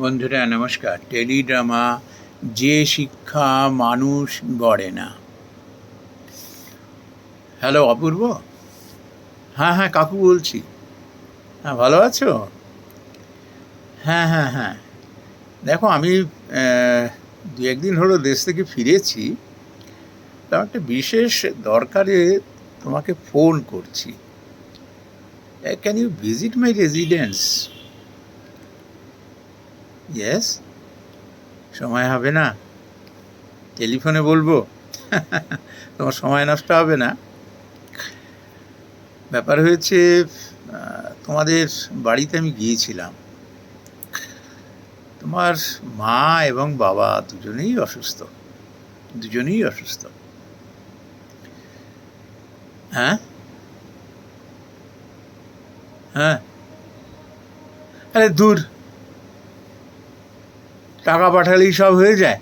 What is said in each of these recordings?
বন্ধুরা, নমস্কার। টেলিড্রামা, যে শিক্ষা মানুষ গড়ে না। হ্যালো, অপূর্ব? হ্যাঁ হ্যাঁ কাকু বলছি। হ্যাঁ ভালো আছো? হ্যাঁ হ্যাঁ হ্যাঁ। দেখো, আমি দু একদিন হলো দেশ থেকে ফিরেছি। তা একটা বিশেষ দরকারে তোমাকে ফোন করছি। Can you visit my residence yes সময় হবে না। টেলিফোনে বলব। তোমার সময় নষ্ট হবে না। ব্যাপার হয়েছে তোমাদের বাড়িতে আমি গিয়েছিলাম। তোমার মা এবং বাবা দুজনেই অসুস্থ। দুজনেই অসুস্থ। হ্যাঁ? হ্যাঁ? আরে, দূর। টাকা পাঠালেই সব হয়ে যায়।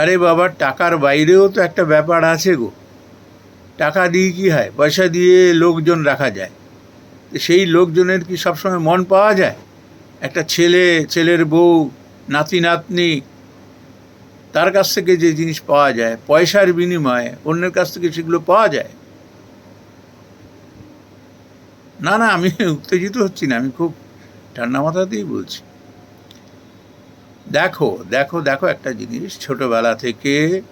আরে বাবা, টাকার বাইরেও তো একটা ব্যাপার আছে গো। টাকা দিয়ে কি হয়? পয়সা দিয়ে লোকজন রাখা যায়। সেই লোকজনের কি সবসময় মন পাওয়া যায়? একটা ছেলে, ছেলের বউ, নাতি, নাতনি, তার কাছ থেকে যে জিনিস পাওয়া যায়, পয়সার বিনিময়ে অন্যের কাছ থেকে সেগুলো পাওয়া যায়? না না, আমি উত্তেজিত হচ্ছি না, আমি খুব ঠান্ডা মাথাতেই বলছি। দেখো দেখো দেখো একটা জিনিস, ছোটবেলা থেকে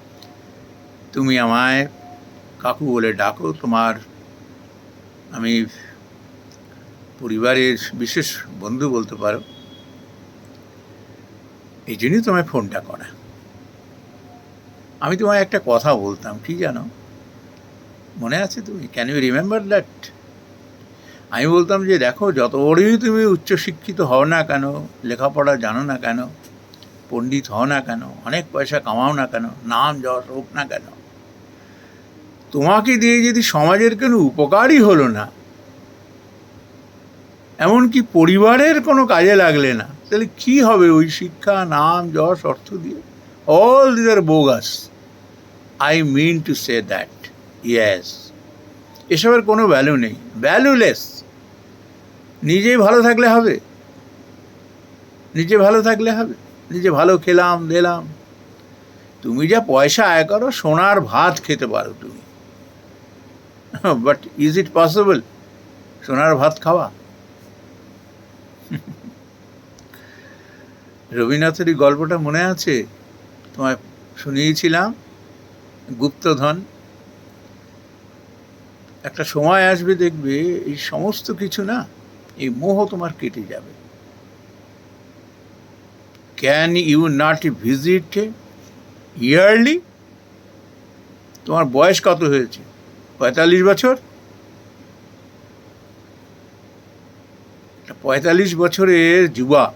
তুমি আমায় কাকু বলে ডাকো, তোমার আমি পরিবারের বিশেষ বন্ধু বলতে পারো। এই জন্যই তোমায় ফোনটা করা। আমি তোমায় একটা কথা বলতাম, কি জানো? মনে আছে তুমি? ক্যান ইউ রিমেম্বার দ্যাট আমি বলতাম যে, দেখো, যত বড়ই তুমি উচ্চশিক্ষিত হও না কেন, লেখাপড়া জানো না কেন, পণ্ডিত হও না কেন, অনেক পয়সা কামাও না কেন, নাম যশ হোক না কেন, তোমাকে দিয়ে যদি সমাজের কোনো উপকারই হলো না, এমনকি পরিবারের কোনো কাজে লাগলে না, তাহলে কি হবে ওই শিক্ষা, নাম, যশ, অর্থ দিয়ে? All this are bogus I mean to say that yes এসবের কোনো ভ্যালু নেই ভ্যালুলেস নিজেই ভালো থাকলে হবে। নিজে ভালো থাকলে হবে। নিজে ভালো খেলাম দিলাম তুমি যা পয়সা আয় করো, সোনার ভাত খেতে পারো তুমি। বাট ইজ ইট পসিবল সোনার ভাত খাওয়া। রবীন্দ্রনাথের গল্পটা মনে আছে? তোমায় শুনিয়েছিলাম, গুপ্তধন। একটা সময় আসবে দেখবে, এই সমস্ত কিছু না এই মোহ তোমার কেটে যাবে। Can you not visit yearly তোমার বয়স কত হয়েছে? পঁয়তাল্লিশ বছর? পঁয়তাল্লিশ বছরের যুবা।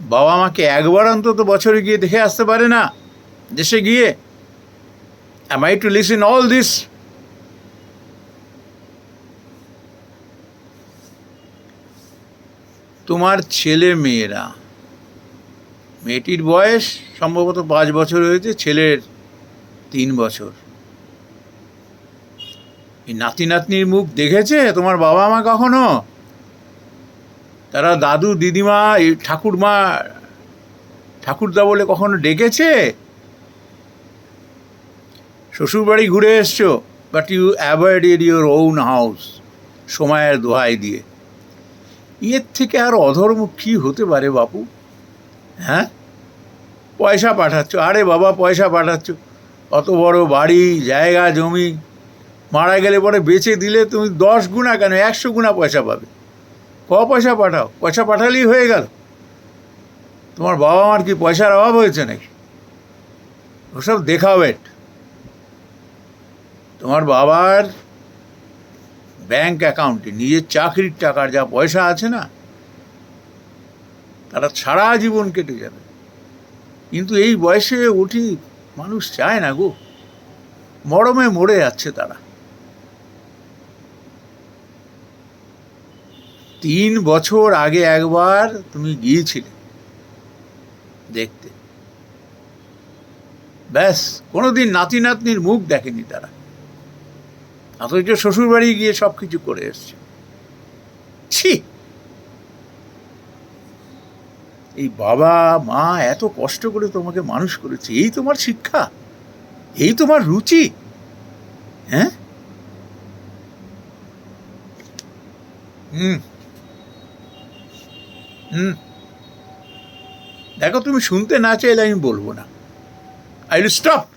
বাবা মাকে একবার অন্তত বছরে গিয়ে দেখে আসতে পারে না। দেশে গিয়ে। I to to all all তোমার ছেলে মেয়েরা। মেয়েটির বয়স সম্ভবত পাঁচ বছর হয়েছে, ছেলের তিন বছর। এই নাতি নাতনির মুখ দেখেছে? তোমার বাবা মা কখনো? তারা দাদু, দিদিমা ঠাকুরমা, ঠাকুরদা বলে কখনো ডেকেছে? শ্বশুরবাড়ি ঘুরে এসছো but you avoided your own house সময়ের দোহাই দিয়ে। এর থেকে আর অধর্ম কী হতে পারে বাপু? হ্যাঁ? পয়সা পাঠাচ্ছ। আরে বাবা, পয়সা পাঠাচ্ছ। অত বড় বাড়ি, জায়গা, জমি। মারা গেলে পরে বেচে দিলে তুমি দশ গুণা কেন? একশো গুণা পয়সা পাবে। ক পয়সা পাঠাও? পয়সা পাঠালেই হয়ে গেল। তোমার বাবা মার কি পয়সার অভাব হয়েছে নাকি? ওসব দেখাবেট তোমার বাবার ব্যাংক অ্যাকাউন্টে নিজের চাকরির টাকার যা পয়সা আছে না, তারা সারা জীবন কেটে যাবে। কিন্তু এই বয়সে উঠি মানুষ চায় না গো, মরমে মরে যাচ্ছে তারা। তিন বছর আগে একবার তুমি গিয়েছিলে দেখতে। ব্যাস, কোনোদিন নাতি নাতনির মুখ দেখেনি তারা। অথচ শ্বশুরবাড়ি গিয়ে সব কিছু করে এসছে। ছি! এই বাবা, মা এত কষ্ট করে তোমাকে মানুষ করেছে, এই তোমার শিক্ষা, এই তোমার রুচি হ্যাঁ? হুম। হুম। দেখো, তুমি শুনতে না চাইলে আমি বলব না। আই উইল স্টপ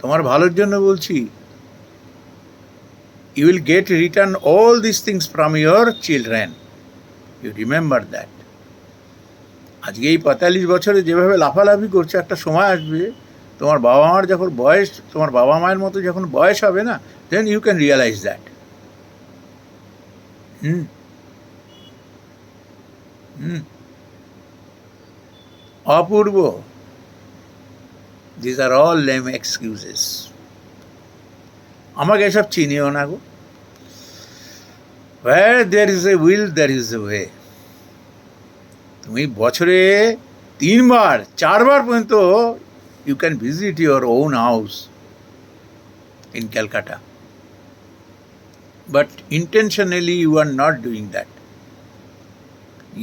তোমার ভালোর জন্য বলছি। You will get return all this things from your children you remember that আজকে এই পঁয়তাল্লিশ বছরে যেভাবে লাফালাফি করছে, একটা সময় আসবে, তোমার বাবা মার যখন বয়স, তোমার বাবা মায়ের মতো যখন বয়স হবে না then you can realize that hmm. Hmm. Apurba. This are all lame excuses আমাকে এসব চিনিও না গো। Where there is a will, there is a way তুমি বছরে তিনবার, চারবার পর্যন্ত you can visit your own house in Calcutta but intentionally you are not doing that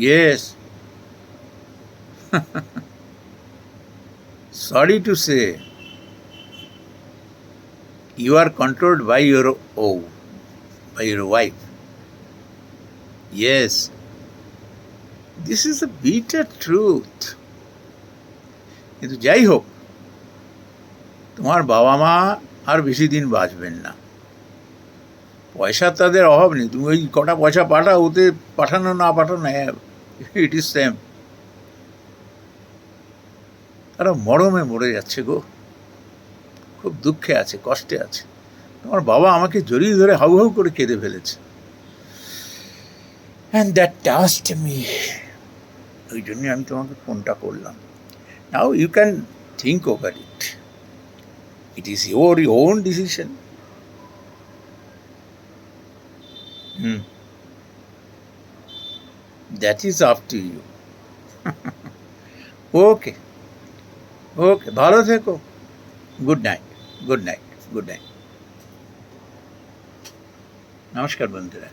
yes sorry to say you are controlled by your O, by your wife. Yes, this is a bitter truth. কিন্তু যাই হোক তোমার বাবা মা আর বেশি দিন বাঁচবেন না পয়সার তাদের অভাব নেই তুমি ওই কটা পয়সা পাঠাও ওতে পাঠানো না পাঠানো ইট ইজ সেম তারা মরমে মরে যাচ্ছে গো। খুব দুঃখে আছে, কষ্টে আছে। তোমার বাবা আমাকে জড়িয়ে ধরে হাউ হাউ করে কেঁদে ফেলেছে। অ্যান্ড দ্যাট মি ওই জন্যই আমি তোমাকে ফোনটা করলাম। Now you can think over it it is your own decision hmm that is up to you okay okay ভালো থেকো। Good night good night good night নমস্কার বন্ধুরা।